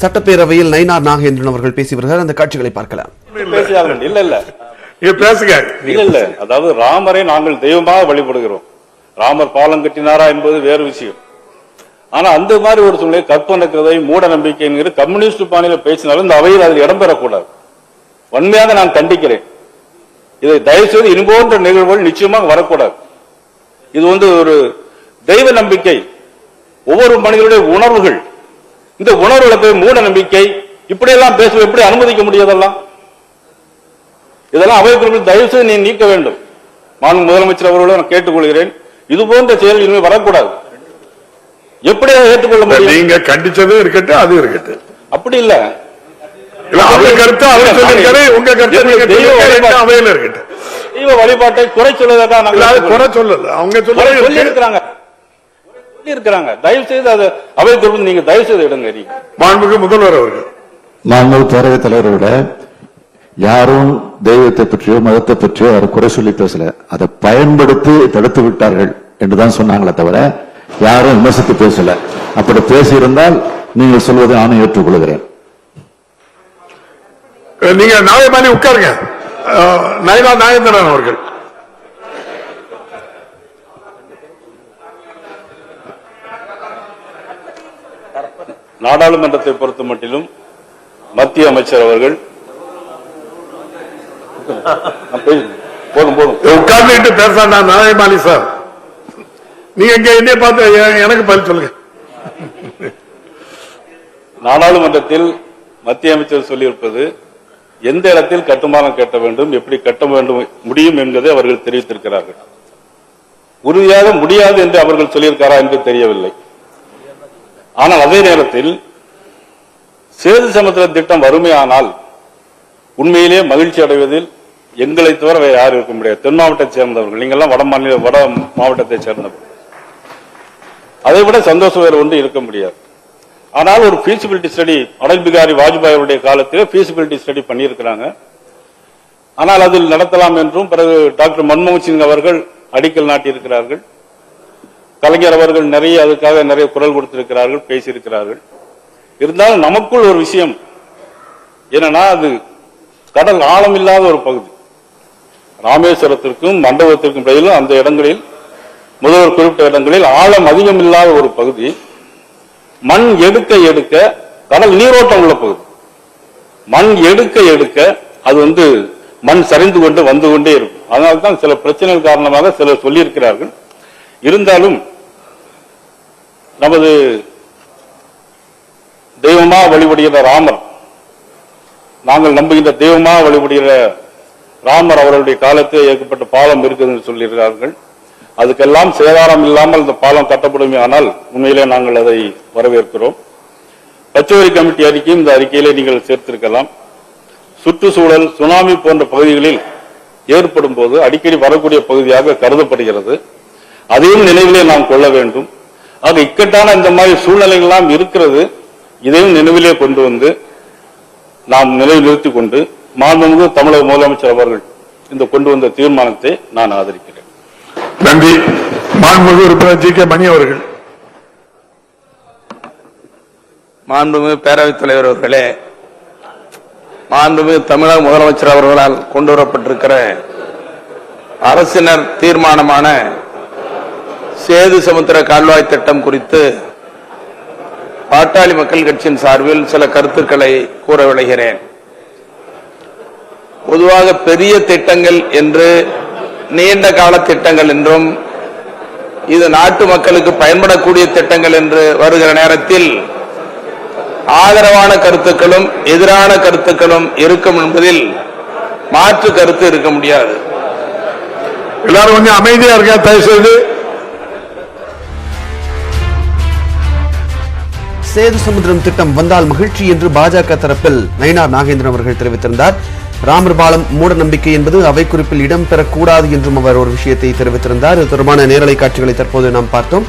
சட்டப்பேரவையில் நயினார் நாகேந்திரன் அவர்கள் பேசி வருகிறார். அந்த காட்சிகளை பார்க்கலாம். இல்ல இல்ல. பேசுங்க. இல்ல இல்ல. அதாவது ராமரை நாங்கள் தெய்வமாக வழிபடுகிறோம். ராமர் பாலம் கட்டினாரா என்பது வேறு விஷயம். ஆனா அந்த மாதிரி ஒரு சூழ்நிலை கற்பனை கதை மூட நம்பிக்கை என்கிற கம்யூனிஸ்ட் பாணியில பேசினாலும் இந்த அவையில் அதில் இடம்பெறக்கூடாது வன்மையாக நான் கண்டிக்கிறேன். இதை தயவு செய்து இன்போன்ற நிகழ்வுகள் நிச்சயமாக வரக்கூடாது. இது வந்து ஒரு தெய்வ நம்பிக்கை. ஒவ்வொரு மனிதனுடைய உணர்வுகள் இந்த உணர்வுகளை போய் மூட நம்பிக்கை இப்படியெல்லாம் பேசுவது எப்படி அனுமதிக்க முடியாதெல்லாம்? இதெல்லாம் அவை குறிப்பில் தயவு செய்து நீ நீக்க வேண்டும். மாண்பு முதலமைச்சர் அவர்களும் நான் கேட்டுக்கொள்கிறேன். இது போன்ற செயல் இனிமேல் வரக்கூடாது. எப்படி அதை ஏற்றுக்கொள்ள முடியும்? நீங்க கண்டிச்சதும் இருக்கட்டும் அது இருக்கட்டும். அப்படி இல்ல. தெய்வ வழிபாட்டை குறை நாங்கள் குறை சொல்லல. அவங்க சொல்லி இருக்கிறாங்க இருக்கிறாங்க தயவு செய்து அதை அவை குறிப்பில் நீங்க தயவு செய்து எடுங்க நீங்க. மாண்புக்கு முதல்வர் அவர்கள். மாண்பு பேரவைத் தலைவரை விட யாரும் தெய்வத்தை பற்றியோ மதத்தை பற்றியோ அவர் குறை சொல்லி பேசல. அதை பயன்படுத்தி தடுத்து விட்டார்கள் என்றுதான் சொன்னாங்களே தவிர யாரும் விமர்சித்து பேசல. அப்படி பேசியிருந்தால் நீங்கள் சொல்வதை நானும் ஏற்றுக்கொள்கிறேன். நீங்க நாயமானி உட்காருங்க. அஹ், நயனா நாயந்திரன் அவர்கள். நாடாளுமன்றத்தை பொறுத்த மட்டிலும் மத்திய அமைச்சர் அவர்கள். போதும் போதும். உட்கார்ந்துட்டு பேசாண்டா நாயமானி சார். நீங்க இங்க என்னைய பார்த்து எனக்கு பதில் சொல்லுங்க. நாடாளுமன்றத்தில் மத்திய அமைச்சர் சொல்லியிருப்பது எந்த இடத்தில் கட்டுமானம் கட்ட வேண்டும் எப்படி கட்ட வேண்டும் முடியும் என்பதை அவர்கள் தெரிவித்திருக்கிறார்கள். உறுதியாக முடியாது என்று அவர்கள் சொல்லியிருக்காரா என்று தெரியவில்லை. ஆனால் அதே நேரத்தில் சேது சமுத்திர திட்டம் வறுமையானால் உண்மையிலே மகிழ்ச்சி அடைவதில் எங்களை தவிர வேறு யாரும் இருக்க முடியாது. தென் மாவட்டத்தை சேர்ந்தவர்கள். நீங்கள்லாம் வட மாநில வட மாவட்டத்தை சேர்ந்தவர்கள். அதை விட சந்தோஷம் வேறு ஒன்று இருக்க முடியாது. ஆனால் ஒரு feasibility ஸ்டடி அடல் பிகாரி வாஜ்பாய் அவருடைய காலத்தில் feasibility ஸ்டடி பண்ணியிருக்கிறாங்க. ஆனால் அதில் நடத்தலாம் என்றும் பிறகு டாக்டர் மன்மோகன் சிங் அவர்கள் அடிக்கல் நாட்டியிருக்கிறார்கள். கலைஞர் அவர்கள் நிறைய அதுக்காக நிறைய குரல் கொடுத்திருக்கிறார்கள் பேசியிருக்கிறார்கள். இருந்தாலும் நமக்குள் ஒரு விஷயம் என்னன்னா அது கடல் ஆழம் இல்லாத ஒரு பகுதி. ராமேஸ்வரத்திற்கும் மண்டபத்திற்கும் இடையிலும் அந்த இடங்களில் முதல்வர் குறிப்பிட்ட இடங்களில் ஆழம் அதிகம் இல்லாத ஒரு பகுதி. மண் எடுக்க எடுக்க கடல் நீரோட்டம் உள்ள பகுதி. மண் எடுக்க எடுக்க அது வந்து மண் சரிந்து கொண்டு வந்து கொண்டே இருக்கும். அதனால்தான் சில பிரச்சனைகள் காரணமாக சிலர் சொல்லியிருக்கிறார்கள். இருந்தாலும் நமது தெய்வமா வழிபடுகிற ராமர் நாங்கள் நம்புகின்ற தெய்வமா வழிபடுகிற ராமர் அவர்களுடைய காலத்தில் ஏற்பட்ட பாலம் இருக்குதுன்னு சொல்லியிருக்கிறார்கள். அதுக்கெல்லாம் சேதாரம் இல்லாமல் இந்த பாலம் கட்டப்படுமே ஆனால் உண்மையிலே நாங்கள் அதை வரவேற்கிறோம். பச்சோரி கமிட்டி அறிக்கையும் இந்த அறிக்கையிலே நீங்கள் சேர்த்திருக்கலாம். சுற்றுச்சூழல் சுனாமி போன்ற பகுதிகளில் ஏற்படும் போது அடிக்கடி வரக்கூடிய பகுதியாக கருதப்படுகிறது. அதையும் நினைவிலே நாம் கொள்ள வேண்டும். ஆக இக்கட்டான இந்த மாதிரி சூழ்நிலைகள் எல்லாம் இருக்கிறது. இதையும் நினைவிலே கொண்டு வந்து நாம் நினைவில் நிறுத்திக் கொண்டு மாண்புமிகு தமிழக முதலமைச்சர் அவர்கள் இந்த கொண்டு வந்த தீர்மானத்தை நான் ஆதரிக்கிறேன். நன்றி. மாண்புமிகு உறுப்பினர் ஜி கே மணி அவர்கள். மாண்புமிகு பேரவைத் தலைவர் அவர்களே மாண்புமிகு தமிழக முதலமைச்சர் அவர்களால் கொண்டு வரப்பட்டிருக்கிற அரசினர் தீர்மானமான சேது சமுத்திர கால்வாய் திட்டம் குறித்து பாட்டாளி மக்கள் கட்சியின் சார்பில் சில கருத்துக்களை கூற விளைகிறேன் பொதுவாக பெரிய திட்டங்கள் என்று நீண்ட கால திட்டங்கள் என்றும் இது நாட்டு மக்களுக்கு பயன்படக்கூடிய திட்டங்கள் என்று வருகிற நேரத்தில் ஆதரவான கருத்துக்களும் எதிரான கருத்துக்களும் இருக்கும் என்பதில் மாற்று கருத்து இருக்க முடியாது. எல்லாரும் கொஞ்சம் அமைதியா இருக்க? தயவு செய்து சேது சமுத்திரம் திட்டம் வந்தால் மகிழ்ச்சி என்று பாஜக தரப்பில் நயினார் நாகேந்திரன் அவர்கள் தெரிவித்திருந்தார். ராமர் பாலம் மூட நம்பிக்கை என்பது அவை குறிப்பில் இடம்பெறக்கூடாது என்றும் அவர் ஒரு விஷயத்தை தெரிவித்திருந்தார். இது தொடர்பான நேரலை காட்சிகளை தற்போது நாம் பார்த்தோம்.